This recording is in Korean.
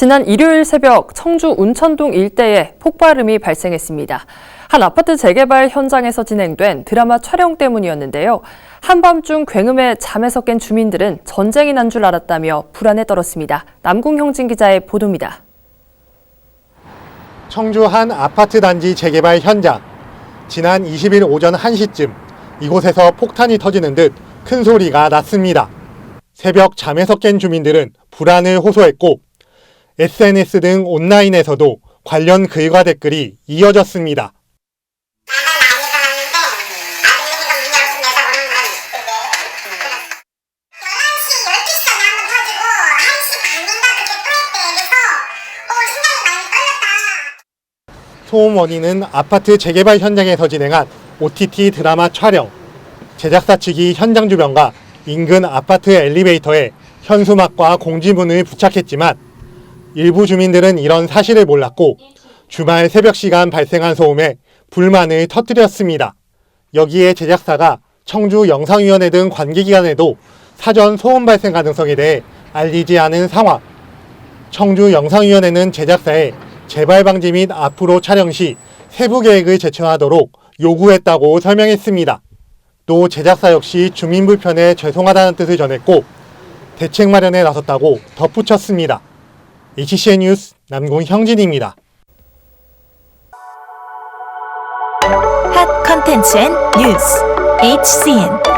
지난 일요일 새벽 청주 운천동 일대에 폭발음이 발생했습니다. 한 아파트 재개발 현장에서 진행된 드라마 촬영 때문이었는데요. 한밤중 굉음에 잠에서 깬 주민들은 전쟁이 난 줄 알았다며 불안에 떨었습니다. 남궁형진 기자의 보도입니다. 청주 한 아파트 단지 재개발 현장. 지난 20일 오전 1시쯤 이곳에서 폭탄이 터지는 듯 큰 소리가 났습니다. 새벽 잠에서 깬 주민들은 불안을 호소했고 SNS 등 온라인에서도 관련 글과 댓글이 이어졌습니다. 다들 많이 일어났는데 아들내미가 문 열어서 내다보는 건 그게 11시, 12시 전에 한번 터지고 1시 반인가 그게 또 했대 그래서 어 심장이 많이 떨렸다 소음 원인은 아파트 재개발 현장에서 진행한 OTT 드라마 촬영. 제작사 측이 현장 주변과 인근 아파트 엘리베이터에 현수막과 공지문을 부착했지만 일부 주민들은 이런 사실을 몰랐고 주말 새벽 시간 발생한 소음에 불만을 터뜨렸습니다. 여기에 제작사가 청주 영상위원회 등 관계기관에도 사전 소음 발생 가능성에 대해 알리지 않은 상황. 청주 영상위원회는 제작사에 재발 방지 및 앞으로 촬영 시 세부 계획을 제출하도록 요구했다고 설명했습니다. 또 제작사 역시 주민 불편에 죄송하다는 뜻을 전했고 대책 마련에 나섰다고 덧붙였습니다. HCN 뉴스 남궁형진입니다. 핫 컨텐츠 앤 뉴스 HCN